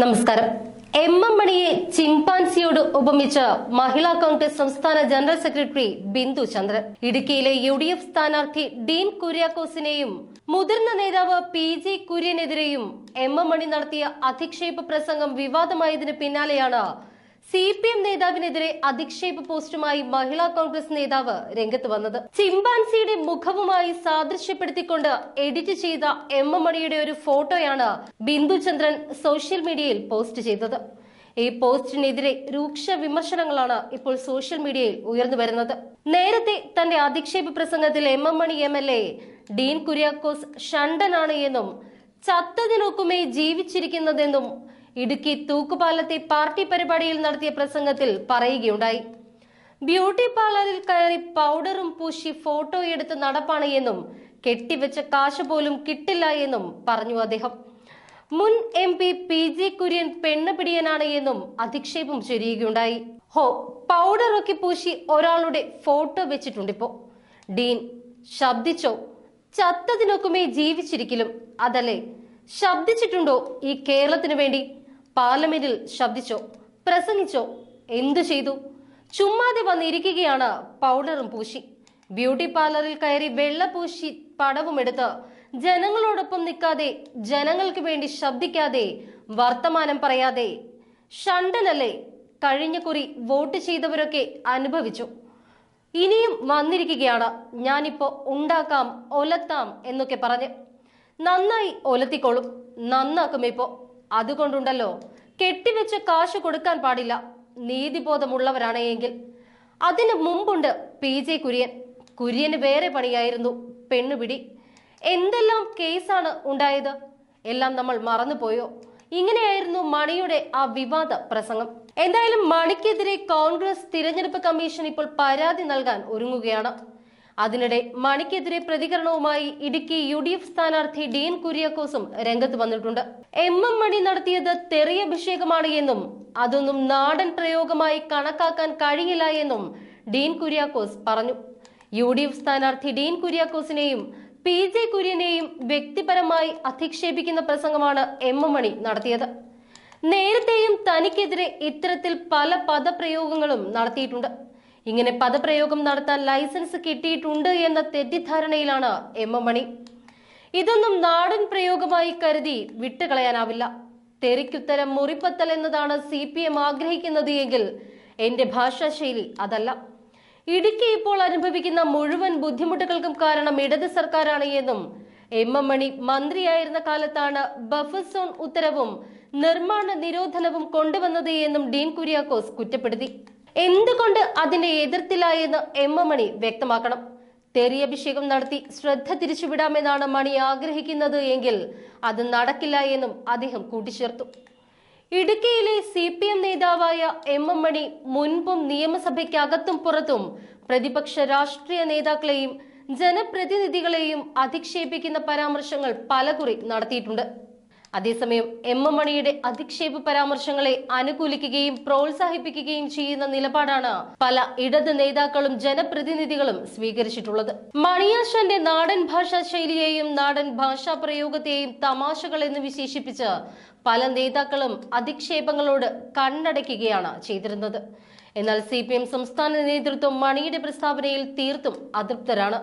നമസ്കാരം. M M മണിയെ ചിമ്പാൻസിയോട് ഉപമിച്ച മഹിളാ കോൺഗ്രസ് സംസ്ഥാന ജനറൽ സെക്രട്ടറി ബിന്ദു ചന്ദ്രൻ. ഇടുക്കിയിലെ യു ഡി എഫ് സ്ഥാനാർത്ഥി ഡീൻ കുര്യാക്കോസിനെയും മുതിർന്ന നേതാവ് പി ജി കുര്യനെതിരെയും എം എം മണി നടത്തിയ അധിക്ഷേപ പ്രസംഗം വിവാദമായതിന് പിന്നാലെയാണ് സി പി എം നേതാവിനെതിരെ അധിക്ഷേപ പോസ്റ്റുമായി മഹിളാ കോൺഗ്രസ് നേതാവ് രംഗത്ത് വന്നത്. ചിമ്പാൻസിയുടെ മുഖവുമായി സാദൃശ്യപ്പെടുത്തിക്കൊണ്ട് എഡിറ്റ് ചെയ്ത എം എം മണിയുടെ ഒരു ഫോട്ടോയാണ് ബിന്ദുചന്ദ്രൻ സോഷ്യൽ മീഡിയയിൽ പോസ്റ്റ് ചെയ്തത്. ഈ പോസ്റ്റിനെതിരെ രൂക്ഷ വിമർശനങ്ങളാണ് ഇപ്പോൾ സോഷ്യൽ മീഡിയയിൽ ഉയർന്നു വരുന്നത്. നേരത്തെ തന്റെ അധിക്ഷേപ പ്രസംഗത്തിൽ M M Mani M L A Dean Kuriakose ഷണ്ടനാണ് എന്നും ചത്തതിനൊക്കുമേ ജീവിച്ചിരിക്കുന്നതെന്നും ഇടുക്കി തൂക്കുപാലത്തെ പാർട്ടി പരിപാടിയിൽ നടത്തിയ പ്രസംഗത്തിൽ പറയുകയുണ്ടായി. ബ്യൂട്ടി പാർലറിൽ കയറി പൗഡറും പൂശി ഫോട്ടോ എടുത്ത് നടപ്പാണ് എന്നും കെട്ടിവെച്ച കാശ് പോലും കിട്ടില്ല എന്നും പറഞ്ഞു അദ്ദേഹം. മുൻ M P P J Kurien പെണ്ണ് പിടിയനാണ് എന്നും അധിക്ഷേപം ചൊരിയുകയുണ്ടായി. ഹോ പൗഡറൊക്കെ പൂശി ഒരാളുടെ ഫോട്ടോ വെച്ചിട്ടുണ്ടിപ്പോ. ഡീൻ ശബ്ദിച്ചോ? ചത്തതിനൊക്കുമേ ജീവിച്ചിരിക്കലും. അതല്ലേ? ശബ്ദിച്ചിട്ടുണ്ടോ ഈ കേരളത്തിന് വേണ്ടി? പാർലമെന്റിൽ ശബ്ദിച്ചോ പ്രസംഗിച്ചോ എന്തു ചെയ്തു? ചുമ്മാതെ വന്നിരിക്കുകയാണ് പൗഡറും പൂശി. ബ്യൂട്ടി പാർലറിൽ കയറി വെള്ള പൂശി പടവുമെടുത്ത് ജനങ്ങളോടൊപ്പം നിൽക്കാതെ ജനങ്ങൾക്ക് വേണ്ടി ശബ്ദിക്കാതെ വർത്തമാനം പറയാതെ ഷണ്ടനല്ലേ കഴിഞ്ഞ കുറി വോട്ട് ചെയ്തവരൊക്കെ അനുഭവിച്ചു. ഇനിയും വന്നിരിക്കുകയാണ് ഞാനിപ്പോ ഉണ്ടാക്കാം ഒലത്താം എന്നൊക്കെ പറഞ്ഞ്. നന്നായി ഒലത്തിക്കോളും നന്നാക്കും ഇപ്പോ. അതുകൊണ്ടുണ്ടല്ലോ. കെട്ടിവെച്ച് കാശ് കൊടുക്കാൻ പാടില്ല. നീതിബോധമുള്ളവരാണ് എങ്കിൽ. അതിന് മുമ്പുണ്ട് പി ജെ കുര്യൻ. കുര്യന് വേറെ പണിയായിരുന്നു. പെണ്ണുപിടി എന്തെല്ലാം കേസാണ് ഉണ്ടായത്? എല്ലാം നമ്മൾ മറന്നുപോയോ? ഇങ്ങനെയായിരുന്നു മണിയുടെ ആ വിവാദ പ്രസംഗം. എന്തായാലും മണിക്കെതിരെ കോൺഗ്രസ് തിരഞ്ഞെടുപ്പ് കമ്മീഷൻ ഇപ്പോൾ പരാതി നൽകാൻ ഒരുങ്ങുകയാണ്. അതിനിടെ മണിക്കെതിരെ പ്രതികരണവുമായി ഇടുക്കി യു ഡി എഫ് സ്ഥാനാർത്ഥി ഡീൻ കുര്യാക്കോസും രംഗത്ത് വന്നിട്ടുണ്ട്. എം എം മണി നടത്തിയത് തെറിയഭിഷേകമാണ് എന്നും അതൊന്നും നാടൻ പ്രയോഗമായി കണക്കാക്കാൻ കഴിയില്ല എന്നും ഡീൻ കുര്യാക്കോസ് പറഞ്ഞു. യു ഡി എഫ് സ്ഥാനാർത്ഥി ഡീൻ കുര്യാക്കോസിനെയും പി ജെ കുര്യനെയും വ്യക്തിപരമായി അധിക്ഷേപിക്കുന്ന പ്രസംഗമാണ് എം എം മണി നടത്തിയത്. നേരത്തെയും തനിക്കെതിരെ ഇത്തരത്തിൽ പല പദപ്രയോഗങ്ങളും നടത്തിയിട്ടുണ്ട്. ഇങ്ങനെ പദപ്രയോഗം നടത്താൻ ലൈസൻസ് കിട്ടിയിട്ടുണ്ട് എന്ന തെറ്റിദ്ധാരണയിലാണ് എം എം മണി. ഇതൊന്നും നാടൻ പ്രയോഗമായി കരുതി വിട്ടുകളയാനാവില്ല. തെറിക്കുത്തരം മുറിപ്പത്തൽ എന്നതാണ് സി പി എം ആഗ്രഹിക്കുന്നത് എങ്കിൽ എന്റെ ഭാഷാശൈലി അതല്ല. ഇടുക്കി ഇപ്പോൾ അനുഭവിക്കുന്ന മുഴുവൻ ബുദ്ധിമുട്ടുകൾക്കും കാരണം ഇടത് സർക്കാരാണ് എന്നും എം എം മണി മന്ത്രിയായിരുന്ന കാലത്താണ് ബഫർ സോൺ ഉത്തരവും നിർമ്മാണ നിരോധനവും കൊണ്ടുവന്നത് എന്നും ഡീൻ കുര്യാക്കോസ് കുറ്റപ്പെടുത്തി. എന്തുകൊണ്ട് അതിനെ എതിർത്തില്ല എന്ന് എം എം മണി വ്യക്തമാക്കണം. തെറിയഭിഷേകം നടത്തി ശ്രദ്ധ തിരിച്ചുവിടാമെന്നാണ് മണി ആഗ്രഹിക്കുന്നത് എങ്കിൽ അത് നടക്കില്ല എന്നും അദ്ദേഹം കൂട്ടിച്ചേർത്തു. ഇടുക്കിയിലെ സി പി എം നേതാവായ എം എം മണി മുൻപും നിയമസഭയ്ക്കകത്തും പുറത്തും പ്രതിപക്ഷ രാഷ്ട്രീയ നേതാക്കളെയും ജനപ്രതിനിധികളെയും അധിക്ഷേപിക്കുന്ന പരാമർശങ്ങൾ പലകുറി നടത്തിയിട്ടുണ്ട്. അതേസമയം എം എം മണിയുടെ അധിക്ഷേപ പരാമർശങ്ങളെ അനുകൂലിക്കുകയും പ്രോത്സാഹിപ്പിക്കുകയും ചെയ്യുന്ന നിലപാടാണ് പല ഇടത് നേതാക്കളും ജനപ്രതിനിധികളും സ്വീകരിച്ചിട്ടുള്ളത്. മണിയാശന്റെ നാടൻ ഭാഷാ ശൈലിയെയും നാടൻ ഭാഷാ പ്രയോഗത്തെയും തമാശകൾ എന്ന് വിശേഷിപ്പിച്ച് പല നേതാക്കളും അധിക്ഷേപങ്ങളോട് കണ്ണടയ്ക്കുകയാണ് ചെയ്തിരുന്നത്. എന്നാൽ സി സംസ്ഥാന നേതൃത്വം മണിയുടെ പ്രസ്താവനയിൽ തീർത്തും അതൃപ്തരാണ്.